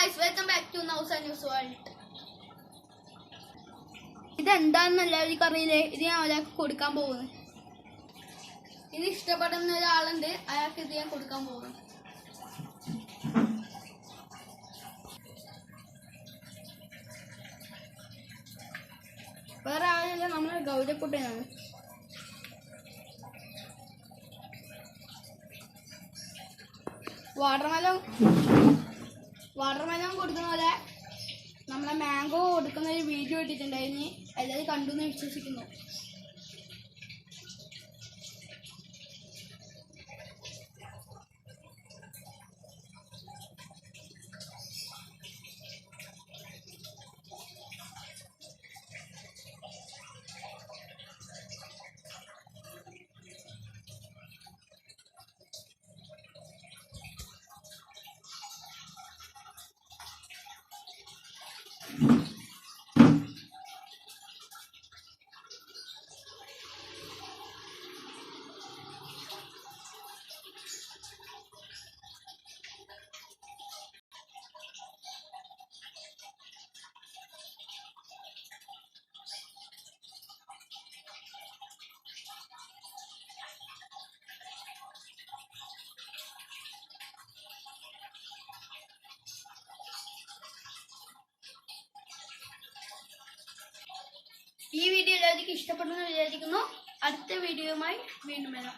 Guys welcome back to Nausa news world ഇതെന്താണെന്ന് എല്ലാവർക്കും അറിയില്ലേ? ഇത് ഞാൻ ഒരാൾക്ക് കൊടുക്കാൻ പോകുന്നു. ഇത് ഇഷ്ടപ്പെടുന്ന ഒരാളുണ്ട്. അയാൾക്ക് ഇത് ഞാൻ കൊടുക്കാൻ പോകുന്നു. വേറെ ആളില്ല നമ്മളെ ഗൗരക്കുട്ടനാണ്. വാട്ടർമെലൺ വാട്ടർമെലൺ കൊടുക്കുന്ന പോലെ നമ്മളെ മാംഗോ കൊടുക്കുന്ന ഒരു വീഡിയോ ഇട്ടിട്ടുണ്ടായിരുന്നു. എല്ലാവരും കണ്ടു എന്ന് വിശ്വസിക്കുന്നു. ഈ വീഡിയോ എല്ലാവർക്കും ഇഷ്ടപ്പെടുന്നു വിചാരിക്കുന്നു. അടുത്ത വീഡിയോയുമായി വീണ്ടും വരാം.